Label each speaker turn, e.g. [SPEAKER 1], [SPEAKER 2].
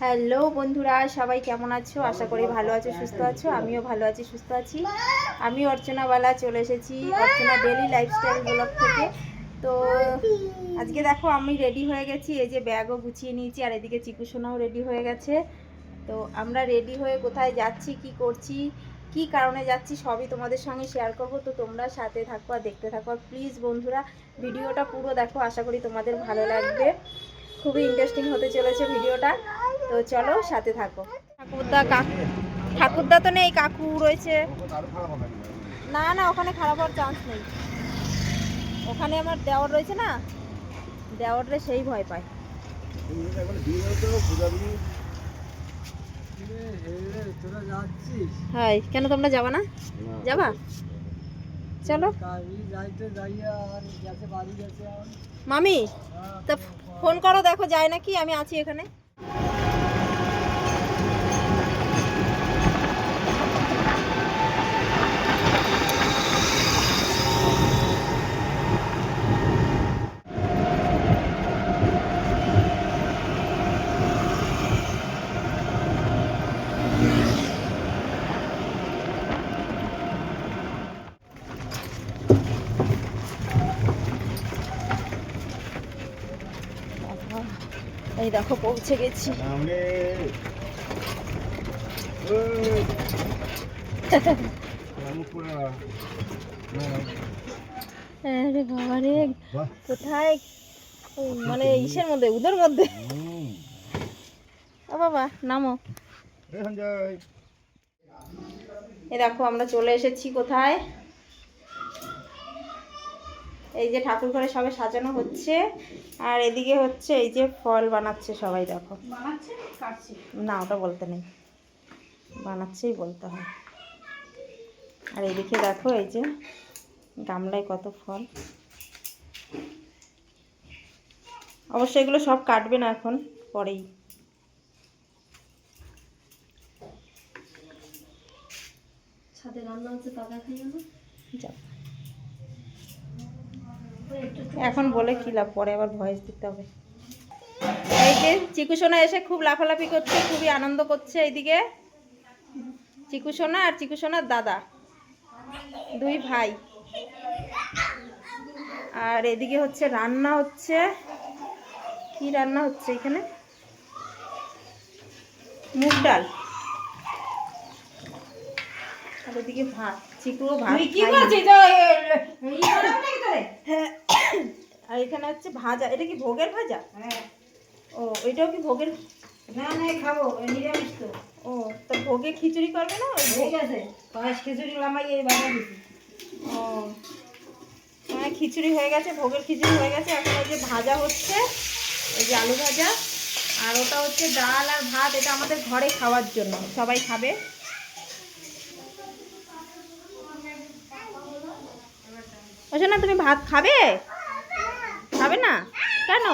[SPEAKER 1] Hello বন্ধুরা, সবাই কেমন আছো? আশা করি ভালো আছো, সুস্থ আছো। আমিও ভালো আছি, সুস্থ আছি। আমি অর্চনাওয়ালা চলে এসেছি অর্চনা ডেলি লাইফস্টাইল ব্লগ থেকে। তো আজকে দেখো, আমি রেডি হয়ে গেছি। এই যে ব্যাগও গুছিয়ে নিয়েছি, আর এদিকে চিকুসোনাও রেডি হয়ে গেছে। তো আমরা রেডি হয়ে কোথায় যাচ্ছি, কি করছি, কি কারণে যাচ্ছি, সবই তোমাদের সঙ্গে শেয়ার করব। তো তোমরা সাথে থাকো আর দেখতে থাকো। আর প্লিজ বন্ধুরা ভিডিওটা পুরো দেখো, আশা করি তোমাদের ভালো লাগবে। খুবই ইন্টারেস্টিং হতে চলেছে ভিডিওটা তো চলো সাথে থাকো। ঠাকুরদা কাকু ঠাকুরদা তো নেই কাকু রয়েছে। না না ওখানে খারাপ হওয়ার চান্স নেই। ওখানে আমার দেওয়ার রয়েছে না দেওয়ারে সেই ভয় পায়। হ্যাঁ কেন তোমরা যাবা না? যাবা? চলো। মামি তা ফোন করো দেখো যায় নাকি? আমি আছি এখানে। এই দেখো পৌঁছে গেছি। আরে বাবা রে কোথায়? মানে ইসের মধ্যে উদর মধ্যে। ও বাবা নামো। এই দেখো আমরা চলে এসেছি কোথায়? এই যে ঠাকুর ঘরে সবে সাজানো হচ্ছে। আর এদিকে হচ্ছে এই যে ফল বানাচ্ছে সবাই দেখো। না ওটা বলতে নেই। বানাচ্ছেই বলতে হয়। আর এদিকে দেখো এই যে গামলায় কত ফল। অবশ্যই এগুলো সব কাটবে না এখন পরেই।
[SPEAKER 2] ছাদে রান্না হচ্ছে তা দেখাই না।
[SPEAKER 1] এখন বলে কি লাভ পরে আবার ভয়েস দিতে হবে এই যে চিকুসোনা এসে খুব লাফালাফি করছে খুবই আনন্দ করছে এইদিকে চিকুসোনা আর চিকুসোনার দাদা দুই ভাই আর এদিকে হচ্ছে রান্না হচ্ছে কি রান্না হচ্ছে এখানে মুগ ডাল আর এদিকে ভাত চিকুও ভাত খায়নি। হ্যাঁ। আর এখানে হচ্ছে ভাজা। এটা কি ভোগের ভাজা? ও এটাও কি ভোগের?
[SPEAKER 2] না না খাব নিরামিষ তো।
[SPEAKER 1] ও তা ভোগে খিচুড়ি করবে না ওই
[SPEAKER 2] ঠিক আছে পায়েস খিচুড়ি লামাই এই বাবা দিছি।
[SPEAKER 1] ও। হ্যাঁ খিচুড়ি হয়ে গেছে ভোগের খিচুড়ি হয়ে গেছে। এখন ওই যে ভাজা হচ্ছে এই যে আলু ভাজা। আর ওটা হচ্ছে ডাল আর ভাত এটা আমাদের ঘরে খাওয়ার জন্য। সবাই খাবে? না তুমি ভাত খাবে? খাবে না? কেন?